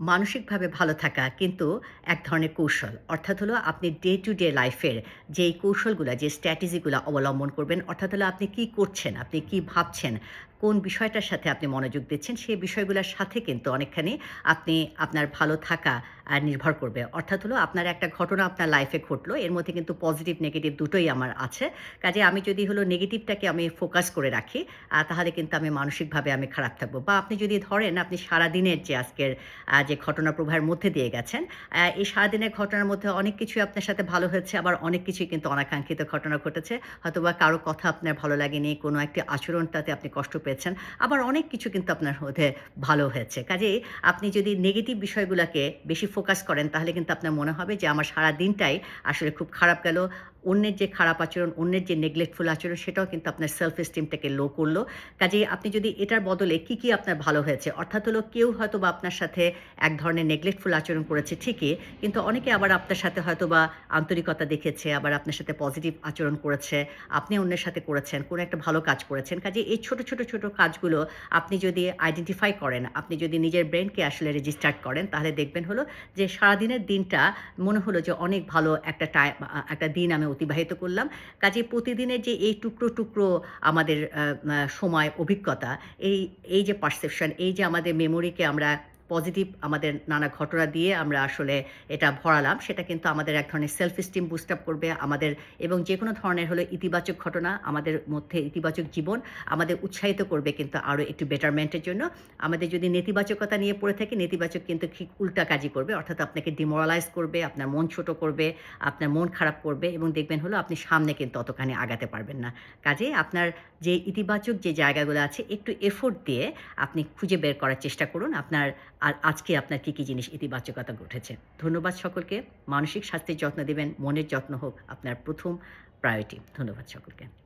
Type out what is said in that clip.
মানসিকভাবে ভালো থাকা কিন্তু এক ধরনের কৌশল। অর্থাৎ হলো আপনি ডে টু ডে লাইফের যেই কৌশলগুলো যে স্ট্র্যাটেজিগুলো অবলম্বন করবেন, অর্থাৎ হলো আপনি কি করছেন, আপনি কি ভাবছেন, কোন বিষয়টার সাথে আপনি মনোযোগ দিচ্ছেন, সেই বিষয়গুলোর সাথে কিন্তু অনেকখানি আপনি আপনার ভালো থাকা নির্ভর করবে। অর্থাৎ হলো আপনার একটা ঘটনা আপনার লাইফে ঘটলো, এর মধ্যে কিন্তু পজিটিভ, নেগেটিভ দুটোই আমার আছে। কাজে আমি যদি হলো নেগেটিভটাকে আমি ফোকাস করে রাখি, তাহলে কিন্তু আমি মানসিকভাবে আমি খারাপ থাকব। বা আপনি যদি ধরেন আপনি সারাদিনের যে আজকের যে ঘটনা প্রবাহের মধ্যে দিয়ে গেছেন, এই সারাদিনের ঘটনার মধ্যে অনেক কিছুই আপনার সাথে ভালো হয়েছে, আবার অনেক কিছুই কিন্তু অনাকাঙ্ক্ষিত ঘটনা ঘটেছে। হয়তোবা কারও কথা আপনার ভালো লাগেনি, কোনো একটি আচরণটাতে আপনি কষ্ট পেয়েছেন। আবার অনেক কিছু কিন্তু আপনার মধ্যে ভালো হয়েছে। কাজে আপনি যদি নেগেটিভ বিষয়গুলোকে বেশি ফোকাস করেন, তাহলে কিন্তু আপনার মনে হবে যে আমার সারা দিনটাই আসলে খুব খারাপ গেল। অন্যের যে খারাপ আচরণ, অন্যের যে নেগলেক্টফুল আচরণ, সেটাও কিন্তু আপনার সেলফ এস্টিমটাকে লো করল। কাজেই আপনি যদি এটার বদলে কি, কি আপনার ভালো হয়েছে, অর্থাৎ হলো কেউ হয়তো বা আপনার সাথে এক ধরনের নেগলেক্টফুল আচরণ করেছে ঠিকই, কিন্তু অনেকে আবার আপনার সাথে হয়তো বা আন্তরিকতা দেখেছে আবার আপনার সাথে পজিটিভ আচরণ করেছে, আপনি অন্যের সাথে করেছেন, কোনো একটা ভালো কাজ করেছেন। কাজেই এই ছোট, ছোট, ছোট কাজগুলো আপনি যদি আইডেন্টিফাই করেন, আপনি যদি নিজের ব্রেনকে আসলে রেজিস্টার্ড করেন, তাহলে দেখবেন হলো যে সারাদিনের দিনটা মনে হলো যে অনেক ভালো একটা টাই আ একটা দিন আমি অতিবাহিত করলাম। কাজে প্রতিদিনের যে এই টুকরো, টুকরো আমাদের সময়, অভিজ্ঞতা, এই, এই যে পারসেপশন, এই যে আমাদের মেমোরিকে আমরা পজিটিভ আমাদের নানা ঘটনা দিয়ে আমরা আসলে এটা ভরালাম, সেটা কিন্তু আমাদের এক ধরনের সেলফ স্টিম বুস্ট আপ করবে আমাদের এবং যে কোনো ধরনের হলো ইতিবাচক ঘটনা আমাদের মধ্যে ইতিবাচক জীবন আমাদের উৎসাহিত করবে কিন্তু আরও একটু বেটারমেন্টের জন্য। আমাদের যদি নেতিবাচকতা নিয়ে পড়ে থাকে নেতিবাচক কিন্তু ঠিক উল্টা কাজই করবে। অর্থাৎ আপনাকে ডিমোরালাইজ করবে, আপনার মন ছোট করবে, আপনার মন খারাপ করবে এবং দেখবেন হলো আপনি সামনে কিন্তু অতখানি আগাতে পারবেন না। কাজে আপনার যে ইতিবাচক যে জায়গাগুলো আছে, একটু এফোর্ট দিয়ে আপনি খুঁজে বের করার চেষ্টা করুন। আপনার আর আজকে আপনার কী কী জিনিস ইতিবাচকতা ঘটেছে। ধন্যবাদ সকলকে। মানসিক স্বাস্থ্যের যত্ন দিবেন, মনের যত্ন হোক আপনার প্রথম প্রায়োরিটি। ধন্যবাদ সকলকে।